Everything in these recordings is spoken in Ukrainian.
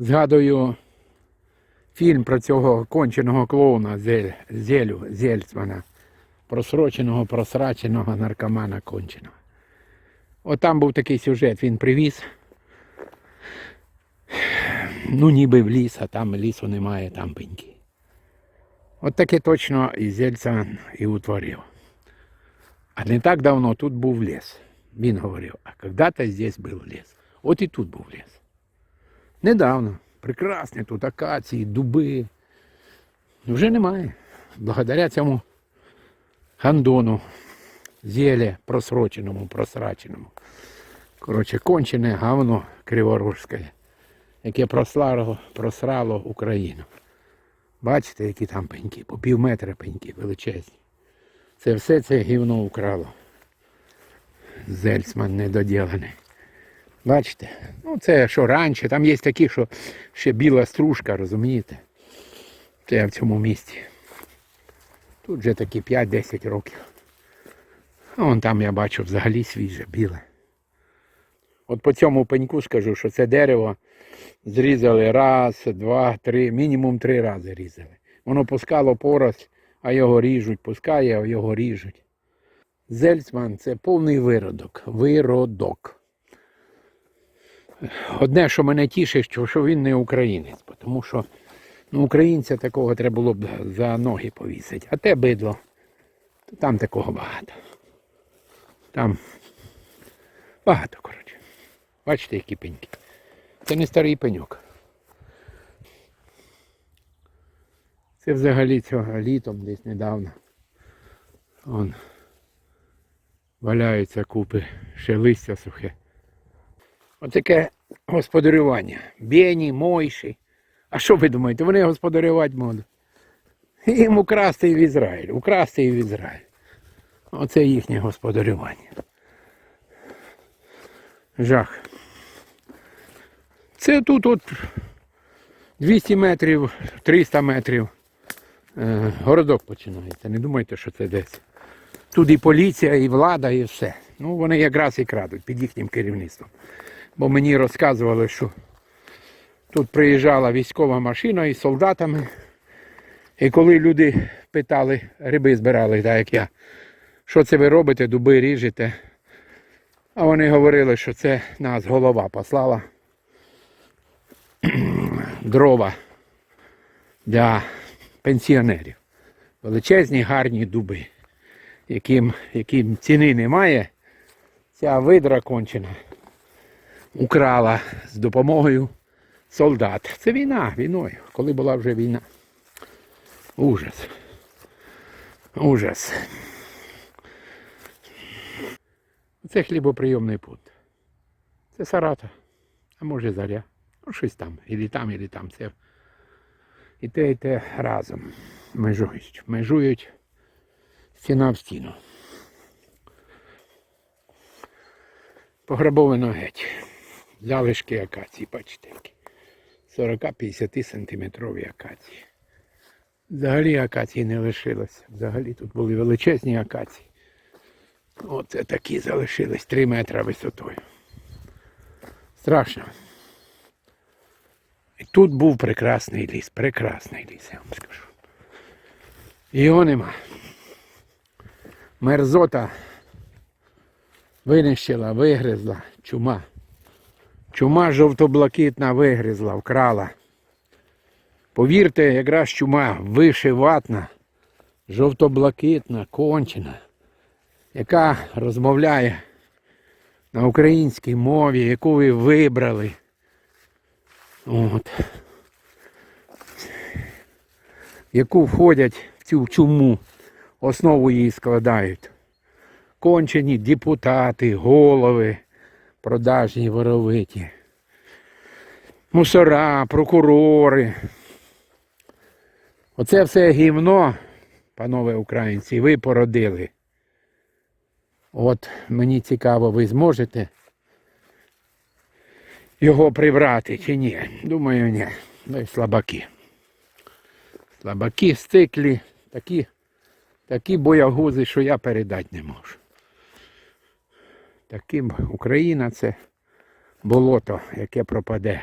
Згадую фільм про цього конченого клоуна Зель, Зелю, Зельцмана, просроченого, просраченого наркомана конченого. От там був такий сюжет, він привіз. Ну, ніби в ліс, а там лісу немає, там пеньки. От таке точно і Зельцман і утворив. А не так давно тут був ліс. Він говорив, а когда-то здесь був ліс. От і тут був ліс. Недавно. Прекрасні тут акації, дуби. Вже немає. Благодаря цьому гандону, зеле просроченому, просраченому. Коротше, кончене говно криворожське, яке прослало, просрало Україну. Бачите, які там пеньки, по пів метра пеньки величезні. Це все це гівно украло. Зельцман недоділений. Бачите? Ну це що раніше, там є такі, що ще біла стружка, розумієте? Це в цьому місці. Тут вже такі 5-10 років. А вон там я бачу взагалі свіже, біле. От по цьому пеньку скажу, що це дерево зрізали раз, два, три, мінімум три рази різали. Воно пускало порость, а його ріжуть, пускає, а його ріжуть. Зельцман це повний виродок. Виродок. Одне, що мене тішить, що, він не українець, тому що ну, українця такого треба було б за ноги повісити. А те бидло, то там такого багато. Там багато, коротше. Бачите, які пеньки. Це не старий пеньок. Це взагалі цього літом десь недавно. Он валяються купи, ще листя сухе. Отаке господарювання. Бєні, мойші. А що ви думаєте, вони господарювати можуть? Їм украсти і в Ізраїль, украсти і в Ізраїль. Оце їхнє господарювання. Жах. Це тут от 200 метрів, 300 метрів. е, городок починається. Не думайте, що це десь. Тут і поліція, і влада, і все. Ну, вони якраз і крадуть під їхнім керівництвом. Бо мені розказували, що тут приїжджала військова машина із солдатами. І коли люди питали, гриби збирали, так як я, що це ви робите, дуби ріжете. А вони говорили, що це нас голова послала дрова для пенсіонерів. Величезні гарні дуби, яким, яким ціни немає. Ця видра кончена украла з допомогою солдат. Це війна, війною, коли була вже війна. Ужас. Ужас. Це хлібоприйомний пункт. Це Сарата. А може заря. Ну, щось там. Ілі там, ілі там. Це і те, і те разом межують. Межують стіна в стіну. Пограбовано геть. Залишки акації, бачите 40-50 сантиметрові акації. Взагалі акації не лишилося. Взагалі тут були величезні акації. Оце такі залишились 3 метри висотою. Страшно. І тут був прекрасний ліс, прекрасний ліс, я вам скажу. Його нема. Мерзота винищила, вигризла чума. Чума жовто-блакитна вигризла, вкрала. Повірте, якраз чума вишиватна, жовто-блакитна, кончена, яка розмовляє на українській мові, яку ви вибрали. От. Яку входять в цю чуму, основу її складають. Кончені депутати, голови, продажні воровиті, мусора, прокурори. Оце все гівно, панове українці, ви породили. От мені цікаво, ви зможете його прибрати чи ні? Думаю, ні. Ви слабаки. Слабаки, стиклі, такі, такі боягузи, що я передати не можу. Таким Україна це болото, яке пропаде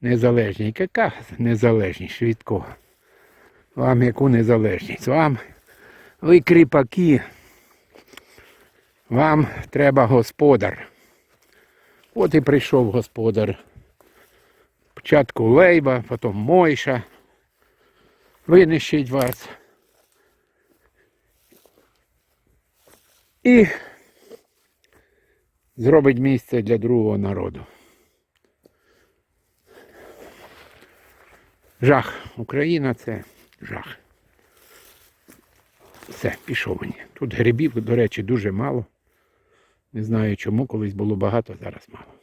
Незалежність. Яка незалежність? Від кого? Вам яку незалежність? Вам ви кріпаки. Вам треба господар. От і прийшов господар. Спочатку Лейба, потім Мойша. Винищить вас. І зробить місце для другого народу. Жах. Україна це жах. Все, пішов мені. Тут грибів, до речі, дуже мало. Не знаю чому, колись було багато, зараз мало.